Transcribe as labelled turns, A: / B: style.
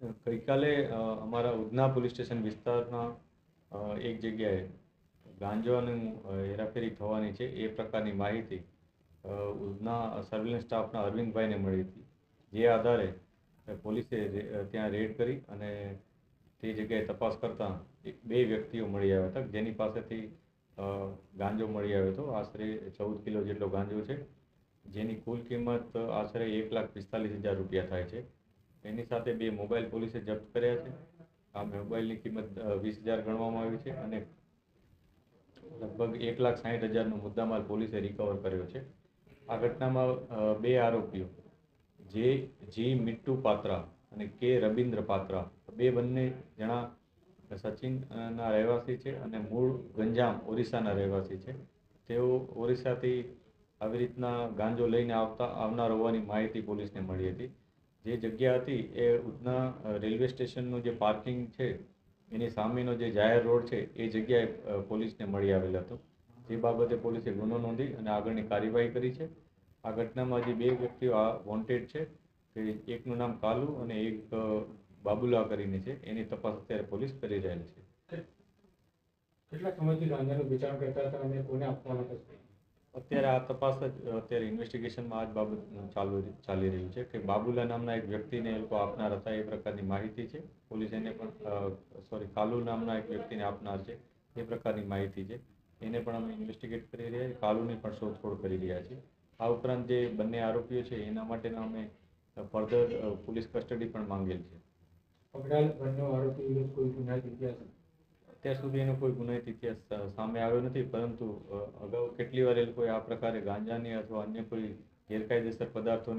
A: ગઈકાલે અમારા Udhna police station વિસ્તારના એક જગ્યાએ ગાંજાનું હેરાફેરી થવાની છે એ પ્રકારની માહિતી ઉધના સર્વેલન્સ સ્ટાફના અરવિંદભાઈને મળી હતી. જે આધારે પોલીસે ત્યાં રેડ કરી અને તે જગ્યાએ તપાસ કરતાં બે વ્યક્તિઓ મળી આવ્યા હતા. જેની પાસેથી ગાંજો મળી આવ્યો હતો. આશરે ચૌદ કિલો જેટલો ગાંજો છે. જેની કુલ કિંમત આશરે એક લાખ પિસ્તાલીસ હજાર રૂપિયા થાય છે. એની સાથે બે મોબાઈલ પોલીસે જપ્ત કર્યા છે. આ મોબાઈલની કિંમત વીસ હજાર ગણવામાં આવી છે અને લગભગ એક લાખ સાઠ હજારનો મુદ્દામાલ પોલીસે રિકવર કર્યો છે. આ ઘટનામાં બે આરોપીઓ, જે જી મિટ્ટુ પાત્રા અને કે રબીન્દ્ર પાત્રા, બે બંને જણા સચિનના રહેવાસી છે અને મૂળ ગંજામ ઓરિસ્સાના રહેવાસી છે. તેઓ ઓરિસ્સાથી આવી રીતના ગાંજો લઈને આવતા, આવનાર હોવાની માહિતી પોલીસને મળી હતી. જે જગ્યા હતી એ ઉધના રેલવે સ્ટેશનનું જે પાર્કિંગ છે, એની સામેનો જે જાહેર રોડ છે, એ જગ્યાએ પોલીસને મળી આવેલ હતો. જે બાબતે પોલીસે ગુનો નોંધી અને આગળની કાર્યવાહી કરી છે. આ ઘટનામાં જે બે વ્યક્તિઓ આ વોન્ટેડ છે કે એકનું નામ કાલુ અને એક બાબુલા કરીને છે. એની તપાસ અત્યારે પોલીસ કરી રહેલી છે.
B: કેટલા સમયથી ગાંજાનું વેચાણ કરતા હતા અને કોને આપવાના હતા?
A: અત્યારે આ તપાસ જ, અત્યારે ઇન્વેસ્ટિગેશનમાં આ જ બાબત ચાલુ ચાલી રહ્યું છે કે બાબુલા નામના એક વ્યક્તિને એ લોકો આપનાર હતા, એ પ્રકારની માહિતી છે. પોલીસ એને પણ સોરી કાલુ નામના એક વ્યક્તિને આપનાર છે, એ પ્રકારની માહિતી છે. એને પણ અમે ઇન્વેસ્ટિગેટ કરી રહ્યા છીએ, કાલુની પણ શોધખોળ કરી રહ્યા છીએ. આ ઉપરાંત જે બંને આરોપીઓ છે, એના માટેના અમે ફર્ધર પોલીસ કસ્ટડી પણ માંગેલ છે.
B: પકડાયેલ બંને આરોપી કોઈ ગુનાહિત ઇતિહાસ
A: અત્યાર સુધી એનો કોઈ ગુનાહિત ઇતિહાસ સામે આવ્યો નથી, પરંતુ અગાઉ કેટલી વાર એ લોકોએ આ પ્રકારે ગાંજાની અથવા અન્ય કોઈ ગેરકાયદેસર પદાર્થોની